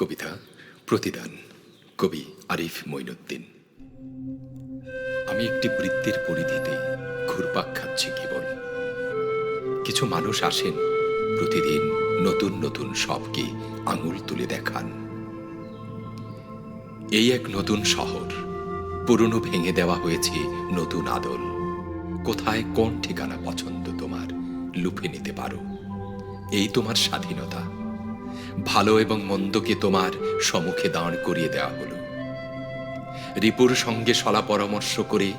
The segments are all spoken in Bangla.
কবিতা, প্রতিদান, কবি আরিফ মঈনুদ্দিন আমি একটি বৃত্তের পরিধিতে ঘুরপাক খাচ্ছি কেবল। কিছু মানুষ আসেন, প্রতিদিন নতুন নতুন সবকে আঙুল তুলে দেখান। এই এক নতুন শহর, পুরনো ভেঙে দেওয়া হয়েছে নতুন আদল। কোথায় কোন ঠিকানা পছন্দ তোমার, লুফে নিতে পারো। এই তোমার স্বাধীনতা। ভালো এবং মন্দকে তোমার সম্মুখে দাঁড় করিয়ে দেওয়া হলো। রিপুর সঙ্গে সলা পরামর্শ করে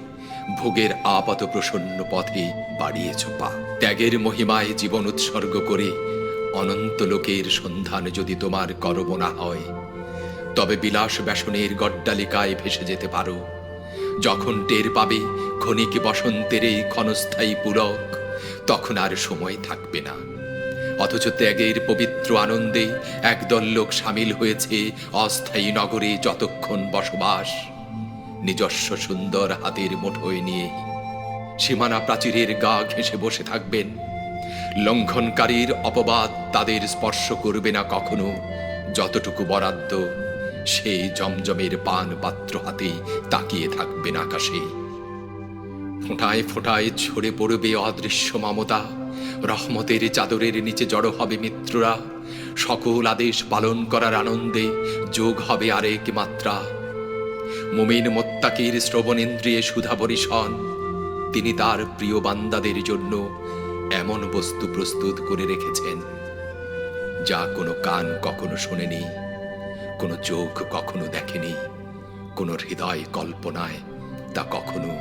ভোগের আপাত প্রসন্ন পথে বাড়িয়েছ পা। ত্যাগের মহিমায় জীবন উৎসর্গ করে অনন্ত লোকের সন্ধান যদি তোমার করব না হয়, তবে বিলাস ব্যাসনের গড্ডালিকায় ভেসে যেতে পারো। যখন টের পাবে ক্ষণিক বসন্তের এই ক্ষণস্থায়ী পুলক, তখন আর সময় থাকবে না। অথচ ত্যাগের পবিত্র আনন্দে একদল লোক সামিল হয়েছে অস্থায়ী নগরে যতক্ষণ বসবাস। নিজস্ব সুন্দর হাতের মুঠোয় নিয়ে সীমানা প্রাচীরের গা ঘেঁষে বসে থাকবেন। লঙ্ঘনকারীর অপবাদ তাদের স্পর্শ করবে না কখনো। যতটুকু বরাদ্দ, সেই জমজমের পান পাত্র হাতে তাকিয়ে থাকবেন আকাশে। ফোঁটায় ফোঁটায় ঝরে পড়বে অদৃশ্য মমতা। রহমতের চাদরের নিচে জড়ো হবে মিত্ররা। সকল আদেশ পালন করার আনন্দে যোগ হবে আরেক মাত্রা। মুমিন মোত্তাকির শ্রবণেন্দ্রিয়ে সুধা বরিশন তিনি তার প্রিয় বান্দাদের জন্য এমন বস্তু প্রস্তুত করে রেখেছেন, যা কোনো কান কখনো শোনেনি, কোনো চোখ কখনো দেখেনি, কোনো হৃদয় কল্পনায় তা কখনো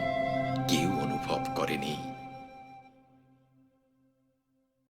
কেউ অনুভব করেনি।